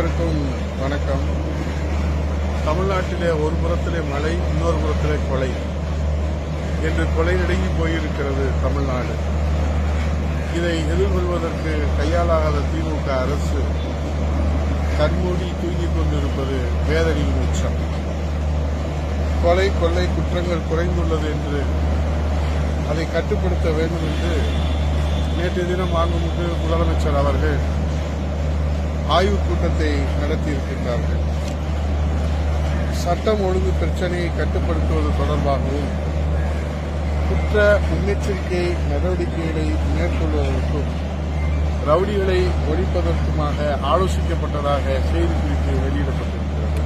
அனைவருக்கும் வணக்கம். தமிழ்நாட்டிலே ஒரு புறத்திலே மழை இன்னொரு புறத்திலே கொலை. என்று கொலை நடுங்கி போயிருக்கிறது தமிழ்நாடு. இதை எதிர்கொள்வதற்கு கையாளாகாத திமுக அரசு கண்மூடி தூங்கிக் கொண்டிருப்பது வேதனையின் உச்சம் கொலை கொள்ளை குற்றங்கள் குறைந்துள்ளது என்று அதை கட்டுப்படுத்த வேண்டும் என்று நேற்று தினம் வாங்கும் முதலமைச்சர் அவர்கள் ஆய்வு கூட்டத்தை நடத்தியிருக்கின்றார்கள். சட்டம் ஒழுங்கு பிரச்சனையை கட்டுப்படுத்துவது தொடர்பாகவும் குற்ற முன்னெச்சரிக்கை நடவடிக்கைகளை மேற்கொள்வதற்கும் ரவுடிகளை ஒழிப்பதற்குமாக ஆலோசிக்கப்பட்டதாக செய்திக்குறிப்பு வெளியிடப்பட்டிருக்கிறது.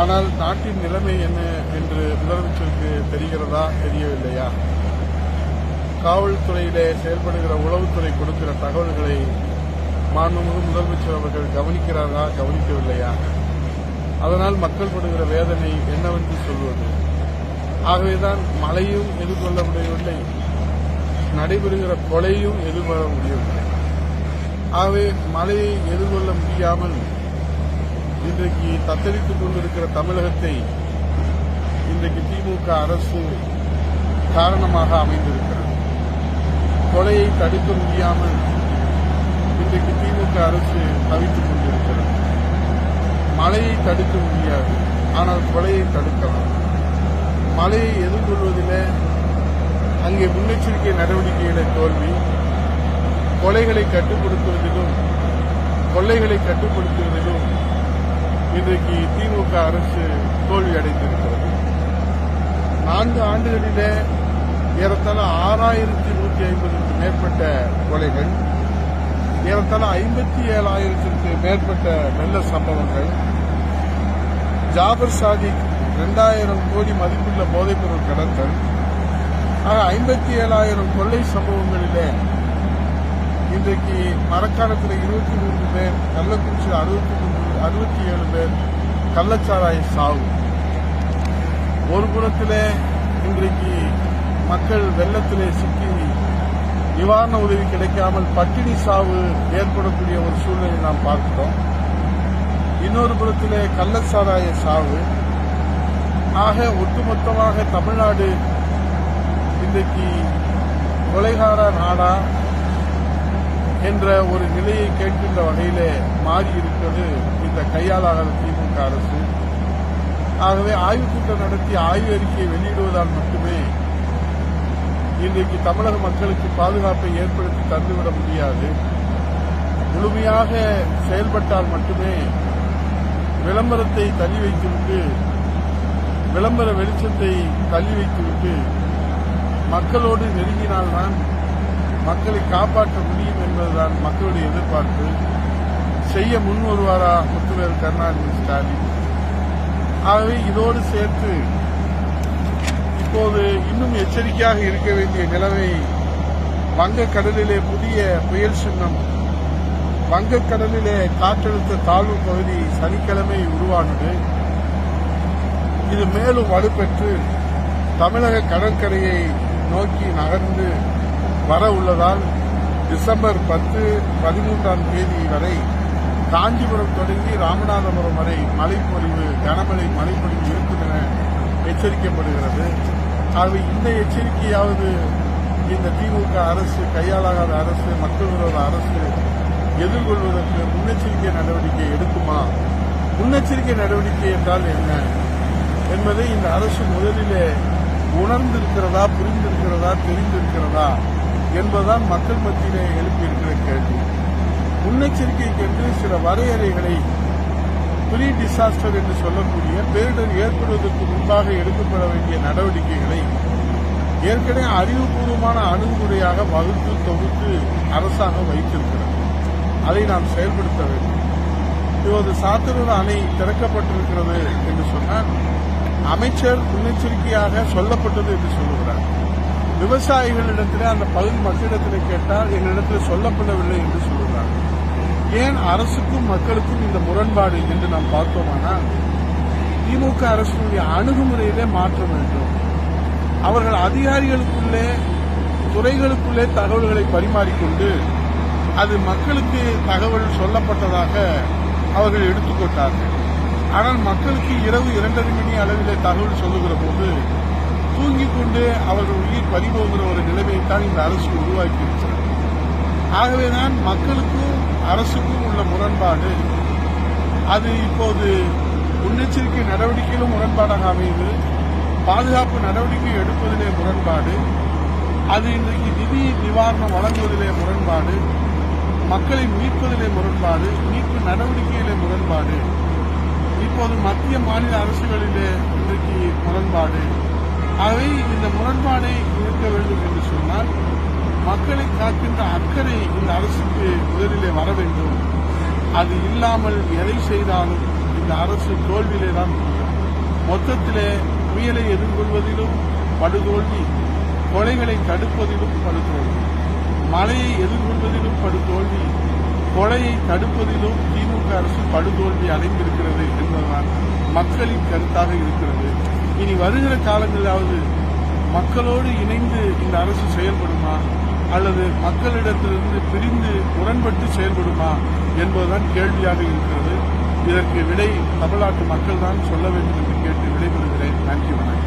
ஆனால் நாட்டின் நிலைமை என்ன என்று முதலமைச்சருக்கு தெரிகிறதா தெரியவில்லையா? காவல்துறையிலே செயல்படுகிற உளவுத்துறை கொடுக்கிற தகவல்களை மாண்புமிகு முதலமைச்சர் அவர்கள் கவனிக்கிறாரா கவனிக்கவில்லையா? அதனால் மக்கள் படுகிற வேதனை என்னவென்று சொல்வது. ஆகவேதான் மழையும் எதிர்கொள்ள முடியவில்லை. நடைபெறுகிற கொலையும் எதிர்கொள்ள முடியவில்லை. ஆகவே மழையை எதிர்கொள்ள முடியாமல் இன்றைக்கு தத்தளித்துக் கொண்டிருக்கிற தமிழகத்தை இன்றைக்கு திமுக அரசு காரணமாக அமைந்திருக்கிறது. கொலையை தடுக்க முடியாமல் இன்றைக்கு திமுக அரசு தவித்துக் கொண்டிருக்கிறது. மழையை தடுக்க முடியாது. ஆனால் கொலையை தடுக்கலாம். மழையை எதிர்கொள்வதில் அங்கே முன்னெச்சரிக்கை நடவடிக்கைகளை தோல்வி கொலைகளை கட்டுப்படுத்துவதிலும் கொள்ளைகளை கட்டுப்படுத்துவதிலும் இன்றைக்கு திமுக அரசு தோல்வி அடைந்திருக்கிறது. நான்கு ஆண்டுகளிலே ஏறத்தாழ ஆறாயிரத்தி நூற்றி ஐம்பதுக்கு மேற்பட்ட கொலைகள் ஏறத்தாழ ஐம்பத்தி ஏழாயிரத்திற்கு மேற்பட்ட வெள்ள சம்பவங்கள். ஜாபர் சாதிக் இரண்டாயிரம் கோடி மதிப்புள்ள போதைப்பொருள் கடத்தல். ஆக ஐம்பத்தி ஏழாயிரம் கொள்ளை சம்பவங்களிலே இன்றைக்கு மரக்காலத்தில் இருபத்தி மூன்று பேர் கள்ளக்குறிச்சியில் அறுபத்தி மூன்று அறுபத்தி ஏழு பேர் கள்ளச்சாராய சாவு. ஒரு புறத்திலே இன்றைக்கு மக்கள் வெள்ளத்திலே சிக்கி நிவாரண உதவி கிடைக்காமல் பட்டினி சாவு ஏற்படக்கூடிய ஒரு சூழ்நிலை நாம் பார்க்கிறோம் இன்னொரு புறத்திலே கள்ளச்சாராய சாவு. ஆக ஒட்டுமொத்தமாக தமிழ்நாடு இன்றைக்கு கொலைகார நாடா என்ற ஒரு நிலையை கேட்கின்ற வகையிலே மாறி இருக்கிறது இந்த கையாளாகாத திமுக அரசு. ஆகவே ஆய்வுக் கூட்டம் நடத்தி ஆய்வு அறிக்கையை வெளியிடுவதால் மட்டுமே இன்றைக்கு தமிழக மக்களுக்கு பாதுகாப்பை ஏற்படுத்தி தந்துவிட முடியாது. முழுமையாக செயல்பட்டால் மட்டுமே விளம்பரத்தை தள்ளி வைத்துவிட்டு விளம்பர வெளிச்சத்தை தள்ளி வைத்துவிட்டு மக்களோடு நெருங்கினால்தான் மக்களை காப்பாற்ற முடியும் என்பதுதான் மக்களுடைய எதிர்பார்ப்பு. செய்ய முன் வருவாரா முத்துவேல் கருணாநிதி ஸ்டாலின்? ஆகவே இதோடு சேர்த்து இப்போது இன்னும் எச்சரிக்கையாக இருக்க வேண்டிய நிலைமை வங்கக்கடலிலே புதிய புயல் சின்னம். வங்கக்கடலிலே காற்றழுத்த தாழ்வு பகுதி சனிக்கிழமை உருவானது. இது மேலும் வலுப்பெற்று தமிழக கடற்கரையை நோக்கி நகர்ந்து வர உள்ளதால் டிசம்பர் பத்து பதிமூன்றாம் தேதி வரை காஞ்சிபுரம் தொடங்கி ராமநாதபுரம் வரை மழைப்பொழிவு கனமழை மழைப்பொழிவு இருக்கும் என எச்சரிக்கப்படுகிறது. ஆகவே இந்த எச்சரிக்கையாவது இந்த திமுக அரசு கையாளாகாத அரசு மக்கள் விரோத அரசு எதிர்கொள்வதற்கு முன்னெச்சரிக்கை நடவடிக்கை எடுக்குமா? முன்னெச்சரிக்கை நடவடிக்கை என்றால் என்ன? என்பதை இந்த அரசு முதலிலே உணர்ந்திருக்கிறதா புரிந்திருக்கிறதா தெரிந்திருக்கிறதா என்பதுதான் மக்கள் மத்தியிலே எழுப்பியிருக்கிற கேள்வி. முன்னெச்சரிக்கைக்கென்று சில வரையறைகளை ப்ரீ டிசாஸ்டர் என்று சொல்லக்கூடிய பேரிடர் ஏற்படுவதற்கு முன்பாக எடுக்கப்பட வேண்டிய நடவடிக்கைகளை ஏற்கனவே அறிவுபூர்வமான அணுகுமுறையாக வகுத்து தொகுத்து அரசாங்கம் வைத்திருக்கிறது. அதை நாம் செயல்படுத்த வேண்டும். இப்போது சாத்தனூர் அணை திறக்கப்பட்டிருக்கிறது என்று சொன்னால் அமைச்சர் முன்னெச்சரிக்கையாக சொல்லப்பட்டது என்று சொல்லுகிறார். விவசாயிகளிடத்திலே அந்த பகுதி மக்களிடத்தில் கேட்டால் எங்களிடத்தில் சொல்லப்படவில்லை என்று சொல்லுகிறார்கள் ஏன் அரசுக்கும் மக்களுக்கும் இந்த முரண்பாடு என்று நாம் பார்த்தோமானால் திமுக அரசினுடைய அணுகுமுறையிலே மாற்ற வேண்டும். அவர்கள் அதிகாரிகளுக்குள்ளே துறைகளுக்குள்ளே தகவல்களை பரிமாறிக்கொண்டு அது மக்களுக்கு தகவல் சொல்லப்பட்டதாக அவர்கள் எடுத்துக்கொண்டார்கள் ஆனால் மக்களுக்கு இரவு இரண்டரை மணி அளவிலே தகவல் சொல்லுகிற போது தூங்கிக் கொண்டு அவர்கள் உயிர் பறிபோகிற ஒரு நிலைமையைத்தான் இந்த அரசு உருவாக்கி இருக்கிறது ஆகவேதான் மக்களுக்கும் அரசுக்கும் உள்ள முரண்பாடு. அது இப்போது முன்னெச்சரிக்கை நடவடிக்கையிலும் முரண்பாடாக அமையுது. பாதுகாப்பு நடவடிக்கை எடுப்பதிலே முரண்பாடு. அது இன்றைக்கு நிதி நிவாரணம் வழங்குவதிலே முரண்பாடு. மக்களை மீட்பதிலே முரண்பாடு. மீட்பு நடவடிக்கையிலே முரண்பாடு. இப்போது மத்திய மாநில அரசுகளிலே இன்றைக்கு முரண்பாடு. அவை இந்த முரண்பாடை இருக்க வேண்டும் என்று சொன்னால் மக்களை காக்கின்ற அக்கறை இந்த அரசுக்கு முதலிலே வர வேண்டும். அது இல்லாமல் எதை செய்தாலும் இந்த அரசு தோல்வியிலே தான் முடியும். மொத்தத்திலே புயலை எதிர்கொள்வதிலும் படுதோல்வி கொலைகளை தடுப்பதிலும் படுதோல்வி மழையை எதிர்கொள்வதிலும் படுதோல்வி கொலையை தடுப்பதிலும் திமுக அரசு படுதோல்வி அடைந்திருக்கிறது என்பதுதான் மக்களின் கருத்தாக இருக்கிறது. இனி வருகிற காலங்களிலாவது மக்களோடு இணைந்து இந்த அரசு செயல்படுமா? அல்லது மக்களிடத்திலிருந்து பிரிந்து முரண்பட்டு செயல்படுமா என்பதுதான் கேள்வியாக இருக்கிறது. இதற்கு விடை தமிழ்நாட்டு மக்கள் தான் சொல்ல வேண்டும் என்று கேட்டு விடைபெறுகிறேன். நன்றி வணக்கம்.